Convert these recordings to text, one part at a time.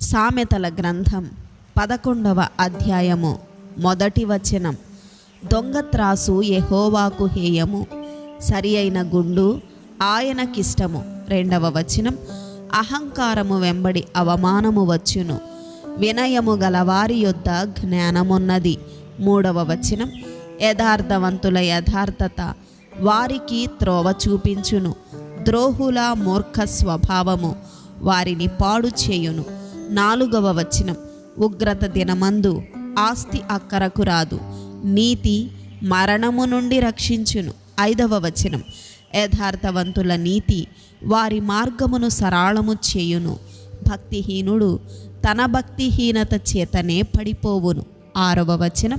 సామెతల గ్రంథం పదకొండవ అధ్యాయము మొదటి వచనం. దొంగ త్రాసు యహోవాకు హేయము సరి అయిన గుండు ఆయనకిష్టము. రెండవ వచనం అహంకారము వెంబడి అవమానము వచ్చును. వినయము గలవారి యొద్ద జ్ఞానమున్నది. మూడవ వచనం యథార్థవంతుల యథార్థత వారికి త్రోవ చూపించును. ద్రోహుల మూర్ఖ స్వభావము వారిని పాడు చేయును. నాలుగవ వచనం. ఉగ్రత దినమందు ఆస్తి అక్కరకు రాదు. నీతి మరణము నుండి రక్షించును. ఐదవ వచనం. యథార్థవంతుల నీతి వారి మార్గమును సరళము చేయును. భక్తిహీనుడు తన భక్తిహీనత చేతనే పడిపోవును. ఆరవ వచనం.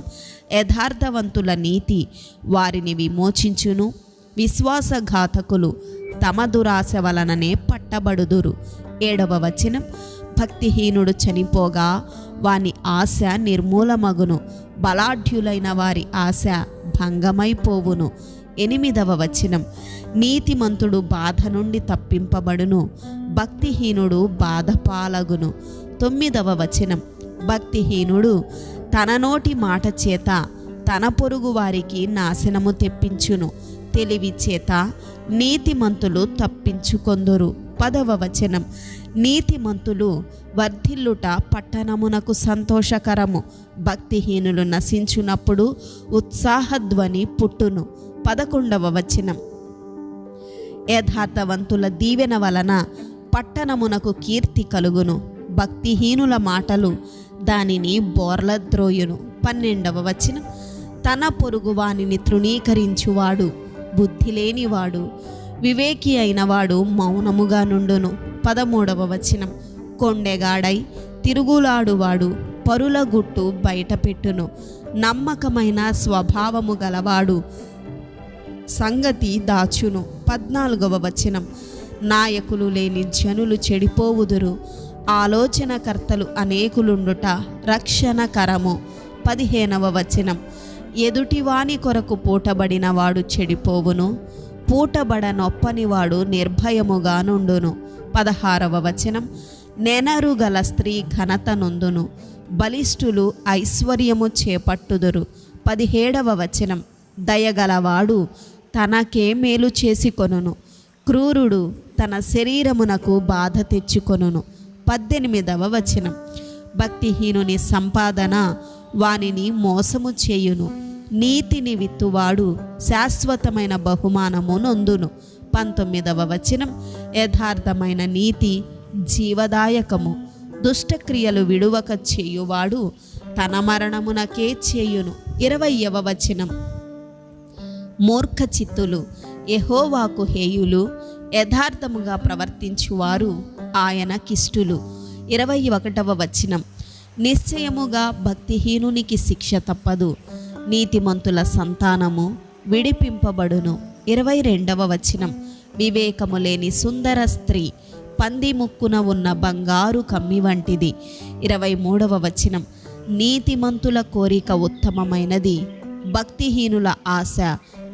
యథార్థవంతుల నీతి వారిని విమోచించును. విశ్వాసఘాతకులు తమ దురాశ వలననే పట్టబడుదురు. ఏడవ వచనం. భక్తిహీనుడు చనిపోగా వాని ఆశ నిర్మూలమగును. బలాఢ్యులైన వారి ఆశ భంగమైపోవును. ఎనిమిదవ వచనం. నీతిమంతుడు బాధ నుండి తప్పింపబడును. భక్తిహీనుడు బాధపాలగును. తొమ్మిదవ వచనం. భక్తిహీనుడు తన నోటి మాట చేత తన పొరుగు వారికి నాశనము తెప్పించును. తెలివి చేత నీతిమంతులు తప్పించుకొందురు. పదవ వచనం. నీతిమంతులు వర్ధిల్లుట పట్టణమునకు సంతోషకరము. భక్తిహీనులు నశించునప్పుడు ఉత్సాహధ్వని పుట్టును. పదకొండవ వచనం. యథార్థవంతుల దీవెన వలన పట్టణమునకు కీర్తి కలుగును. భక్తిహీనుల మాటలు దానిని బోర్లద్రోయును. పన్నెండవ వచనం. తన పొరుగు వానిని తృణీకరించువాడు. బుద్ధి లేనివాడు. వివేకి అయినవాడు మౌనముగా నుండును. పదమూడవ వచనం. కొండెగాడై తిరుగులాడువాడు పరుల గుట్టు బయటపెట్టును. నమ్మకమైన స్వభావము గలవాడు సంగతి దాచును. పద్నాలుగవ వచనం. నాయకులు లేని జనులు చెడిపోవుదురు. ఆలోచనకర్తలు అనేకులుండుట రక్షణకరము. పదిహేనవ వచనం. ఎదుటివాని కొరకు పూటబడిన వాడు చెడిపోవును. పూటబడనొప్పనివాడు నిర్భయముగా నుండును పదహారవ వచనం. నెనరు గల స్త్రీ ఘనత నొందును బలిష్ఠులు ఐశ్వర్యము చేపట్టుదురు. పదిహేడవ వచనం. దయగలవాడు తనకే మేలు చేసి కొనును క్రూరుడు తన శరీరమునకు బాధ తెచ్చుకొనును. పద్దెనిమిదవ వచనం. భక్తిహీనుని సంపాదన వానిని మోసము చేయును. నీతిని విత్తువాడు శాశ్వతమైన బహుమానము నొందును. పంతొమ్మిదవ వచనం యథార్థమైన నీతి జీవదాయకము. దుష్టక్రియలు విడువక చేయువాడు తన మరణమునకే చేయును. ఇరవయవ వచనం మూర్ఖ చిత్తులు ఎహోవాకు హేయులు యథార్థముగా ప్రవర్తించువారు ఆయన కిష్టులు. ఇరవై ఒకటవ వచనం నిశ్చయముగా భక్తిహీనునికి శిక్ష తప్పదు. నీతిమంతుల సంతానము విడిపింపబడును. ఇరవై రెండవ వచనం. వివేకము లేని సుందర స్త్రీ పంది ముక్కున ఉన్న బంగారు కమ్మి వంటిది. ఇరవై మూడవ వచనం. నీతిమంతుల కోరిక ఉత్తమమైనది. భక్తిహీనుల ఆశ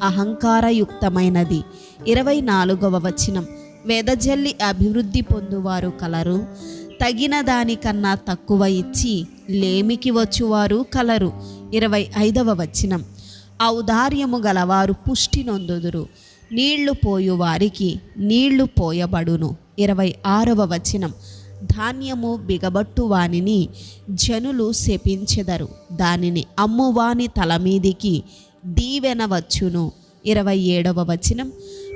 అహంకారయుక్తమైనది. ఇరవై నాలుగవ వచనం. వెదజల్లి అభివృద్ధి పొందువారు కలరు. తగిన దానికన్నా తక్కువ ఇచ్చి లేమికి వచ్చువారు కలరు. ఇరవై ఐదవ వచనం. ఔదార్యము గలవారు పుష్టి నొందుదురు. నీళ్ళు పోయు వారికి నీళ్ళు పోయబడును. ఇరవై ఆరవ వచనం. ధాన్యము బిగబట్టు వానిని జనులు శపించెదరు. దానిని అమ్మువాని తల మీదికి దీవెన వచ్చును. ఇరవై ఏడవ వచనం.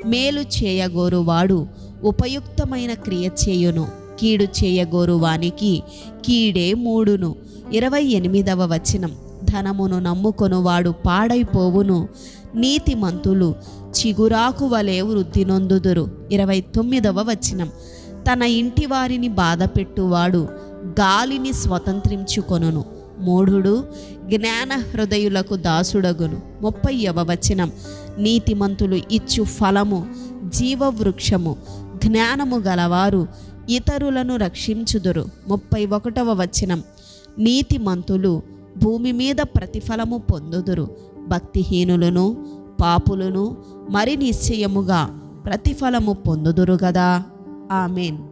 మేలు చేయగోరువాడు ఉపయుక్తమైన క్రియ చేయును. కీడు చేయగోరు వానికి కీడే మూడును. ఇరవై ఎనిమిదవ వచనం. ధనమును నమ్ముకొనువాడు పాడైపోవును. నీతిమంతులు చిగురాకు వలె వృద్ధి నొందుదురు ఇరవై తొమ్మిదవ వచనం. తన ఇంటి వారిని బాధపెట్టువాడు గాలిని స్వతంత్రించుకొనును. మూఢుడు జ్ఞాన హృదయులకు దాసుడగును. ముప్పైవ వచనం. నీతిమంతులు ఇచ్చు ఫలము జీవవృక్షము జ్ఞానము గలవారు ఇతరులను రక్షించుదురు. ముప్పై ఒకటవ వచనం. నీతిమంతులు భూమి మీద ప్రతిఫలము పొందుదురు. భక్తిహీనులను పాపులను మరి నిశ్చయముగా ప్రతిఫలము పొందుదురు గదా. ఆమెన్.